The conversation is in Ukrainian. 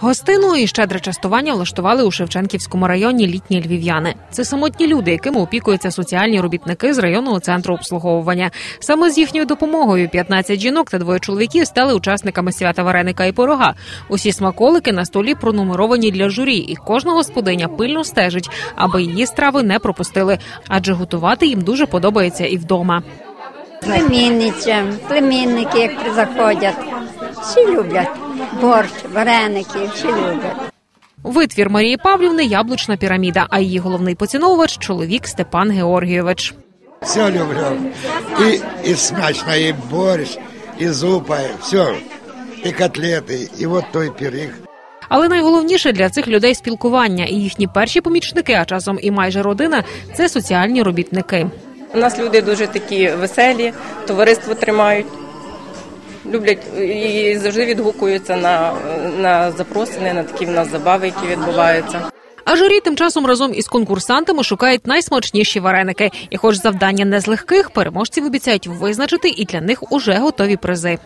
Гостину і щедре частування влаштували у Шевченківському районі літні львів'яни. Це самотні люди, якими опікуються соціальні робітники з районного центру обслуговування. Саме з їхньою допомогою 15 жінок та двоє чоловіків стали учасниками свята вареника і порога. Усі смаколики на столі пронумеровані для журі, і кожна господиня пильно стежить, аби її страви не пропустили, адже готувати їм дуже подобається і вдома. Племінницям, племінники, як заходять, всі люблять борщ, вареники, всі люблять. Витвір Марії Павлівни яблучна піраміда, а її головний поціновувач чоловік Степан Георгійович. Все люблю. И, и смачно, и борщ, и зупа, все. И котлеты, и вот той пирог. Але найголовніше для цих людей спілкування і їхні перші помічники, а часом і майже родина це соціальні робітники. У нас люди дуже такі веселі, товариство тримають, люблять і завжди відгукуються на, на запросини, на такі в нас забави, які відбуваються. А журі тим часом разом із конкурсантами шукають найсмачніші вареники. І, хоч завдання не з легких, переможців обіцяють визначити і для них уже готові призи.